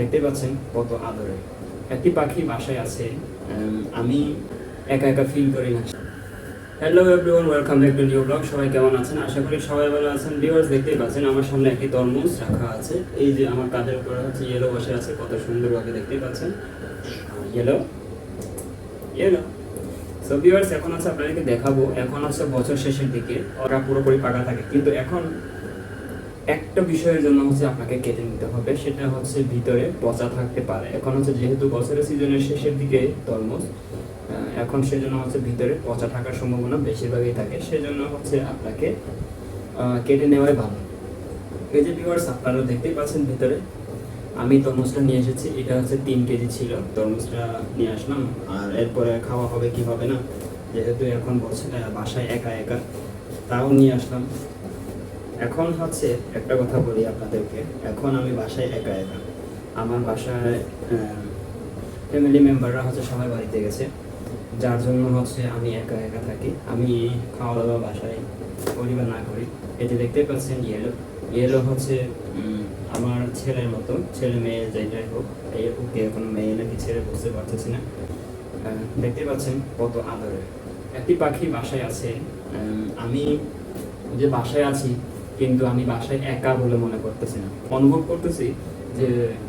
দেখতে পাচ্ছেন কত আদরে। একটি পাখি বাসায় আছে আমি একা একা ফিল করি না। Hello everyone welcome back to new blog সবাই কেমন আছেন? আশা করি সবাই ভালো আছেন। ভিউয়ার্স দেখতেই পাচ্ছেন, আমার সামনে একটি তরমুজ রাখা আছে। এই যে আমার কাঁধের উপরে হচ্ছে ইয়েলো বসে আছে, কত সুন্দরভাবে দেখতেই পাচ্ছেন। ইয়েলো ইয়েলো সো ভিউয়ার্স এখন আছে আপনাদেরকে দেখাবো, এখন আছে বছর শেষের দিকে। ওরা পুরোপুরি পাকা থাকে। কিন্তু এখন একটা বিষয়ের জন্য হচ্ছে আপনাকে কেটে নিতে হবে, সেটা হচ্ছে ভিতরে পচা থাকতে পারে। এখন হচ্ছে যেহেতু বছরের সিজনের শেষের দিকে তরমুজ এখন সেজন্য হচ্ছে ভিতরে পচা থাকার সম্ভাবনা বেশিরভাগই থাকে, সেজন্য হচ্ছে আপনাকে কেটে নেওয়াই ভালো। এই যে ভিউয়ার্স আপনারা দেখতেই পাচ্ছেন ভিতরে, আমি তরমুজটা নিয়ে এসেছি, এটা হচ্ছে তিন কেজি ছিল, তরমুজটা নিয়ে আসলাম, আর এরপরে খাওয়া হবে কি হবে না, যেহেতু এখন বছর, বাসায় একা একা, তাও নিয়ে আসলাম। এখন হচ্ছে একটা কথা বলি আপনাদেরকে। এখন আমি বাসায় একা একা। আমার বাসায় ফ্যামিলি মেম্বাররা হচ্ছে সবাই বাড়িতে গেছে। যার জন্য হচ্ছে আমি একা একা থাকি। আমি খাওয়া দাওয়া বাসায় করি বা না করি। এতে দেখতে পাচ্ছেন ইয়েলো ইয়েলো হচ্ছে আমার ছেলের মতো। ছেলে মেয়ে যেটাই হোক, এই ওকে এখন মেয়ে নাকি ছেলে বুঝতে পারতেছি না। দেখতে পাচ্ছেন কত আদরে একটি পাখি বাসায় আছে। আমি যে বাসায় আছি কিন্তু আমি বাসায় একা বলে মনে করতেছি না। অনুভব করতেছি যে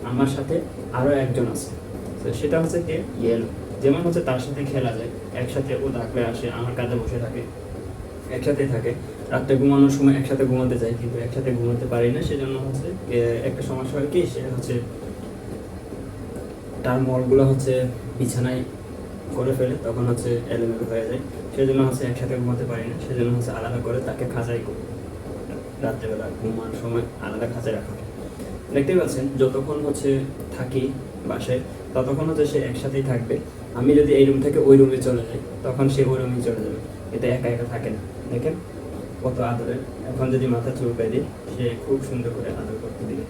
আমার সাথে আরও একজন আছে। তো সেটা হচ্ছে কে? ইয়েলো। যেমন হচ্ছে তার সাথে খেলা যায় একসাথে ও ডাকলে আসে আমার কাছে বসে থাকে একসাথে থাকে। রাত্রে ঘুমানোর সময় একসাথে ঘুমাতে যাই কিন্তু একসাথে ঘুমাতে পারি না। সেজন্য হচ্ছে একটা সমস্যা হয় কি? সে হচ্ছে তার মলগুলো হচ্ছে বিছানায় করে ফেলে তখন হচ্ছে এলোমেলো হয়ে যায়। সেজন্য হচ্ছে একসাথে ঘুমাতে পারি না। সেজন্য হচ্ছে আলাদা করে তাকে খাঁচাই করি। রাত্রেবেলা ঘুমার সময় আলাদা খাঁচায় রাখা দেখতেই পাচ্ছেন, যতক্ষণ হচ্ছে থাকি বাসায়, ততক্ষণ হচ্ছে সে একসাথেই থাকবে। আমি যদি এই রুম থেকে ওই রুমে চলে যাই, তখন সে ওই রুমে চলে যাবে। এটা একা একা থাকে না, দেখেন? কত আদরে এখন যদি মাথা চুলকাই দিই, সে খুব সুন্দর করে আদর করতে দিবে।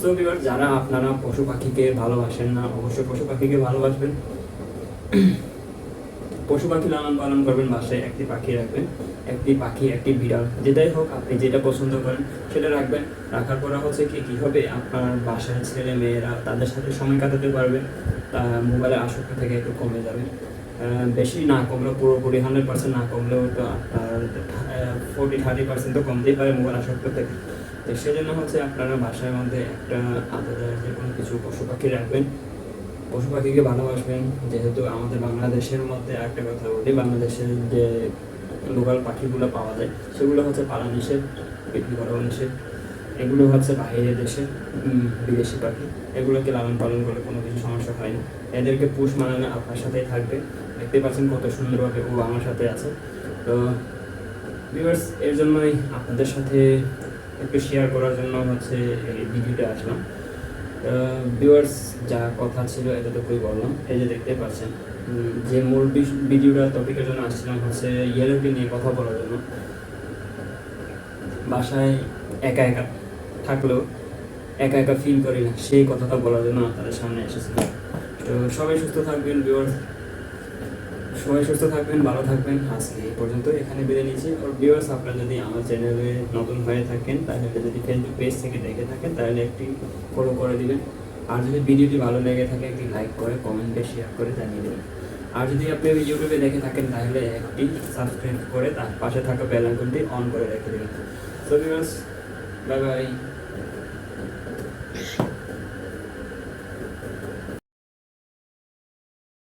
সো ভিউয়ার যারা আপনারা পশু পাখিকে ভালোবাসেন না, অবশ্যই পশু পাখিকে ভালোবাসবেন। পশু পাখি লালন পালন করবেন, বাসায় একটি পাখি রাখবেন, একটি পাখি, একটি বিড়াল যেটাই হোক আপনি যেটা পছন্দ করেন সেটা রাখবেন। রাখার পরে হচ্ছে কি, কী হবে? আপনার বাসায় ছেলে মেয়েরা তাদের সাথে সময় কাটাতে পারবে, তা মোবাইলের আসক্তি থেকে একটু কমে যাবে। বেশি না কমলেও পুরোপুরি হান্ড্রেড পার্সেন্ট না কমলেও তো আপনার ফোর্টি, থার্টি পার্সেন্ট তো কমতেই পারে মোবাইল আসক্ত থেকে। তো সেজন্য হচ্ছে আপনারা বাসার মধ্যে একটা আলাদা যে কোনো কিছু পশু পাখি রাখবেন পশু পাখিকে ভালোবাসবেন, যেহেতু আমাদের বাংলাদেশের মধ্যে একটা কথা বলি, বাংলাদেশের যে লোকাল পাখিগুলো পাওয়া যায়, সেগুলো হচ্ছে পালা নিষেধ বিক্রি করাও নিষেধ এগুলো হচ্ছে বাইরের দেশে বিদেশি পাখি। এগুলোকে লালন পালন করলে কোনো কিছু সমস্যা হয় না। এদেরকে পুষ মানানো আপনার সাথেই থাকবে। দেখতে পাচ্ছেন কত সুন্দরভাবে ও আমার সাথে আছে। তো ভিউয়ার্স এর জন্যই আপনাদের সাথে একটু শেয়ার করার জন্য হচ্ছে এই ভিডিওটা আসলাম। ভিউয়ার্স যা কথা ছিল এতটুকুই বললাম। এই যে দেখতে পাচ্ছেন যে মূল ভিডিওটা টপিকের জন্য আসছিলাম হচ্ছে ইয়েলোকে নিয়ে কথা বলার জন্য। বাসায় একা একা থাকলেও একা একা ফিল করি না, সেই কথাটা বলার জন্য আপনাদের সামনে এসেছিলাম। তো সবাই সুস্থ থাকবেন ভিউয়ার্স সবাই সুস্থ থাকবেন, ভালো থাকবেন। আজকে এই পর্যন্ত এখানে বিদায় নিচ্ছি আর ভিউয়ার্স আপনারা যদি আমার চ্যানেলে নতুন হয়ে থাকেন, তাহলে যদি ফেসবুক পেজ থেকে দেখে থাকেন, তাহলে একটি ফলো করে দিবেন। আর যদি ভিডিওটি ভালো লেগে থাকে, একটি লাইক করে কমেন্টে শেয়ার করে জানিয়ে দেবেন। আর যদি আপনি ইউটিউবে দেখে থাকেন, তাহলে একটি সাবস্ক্রাইব করে তার পাশে থাকা বেল আইকনটি অন করে রেখে দেবেন। So viewers bye bye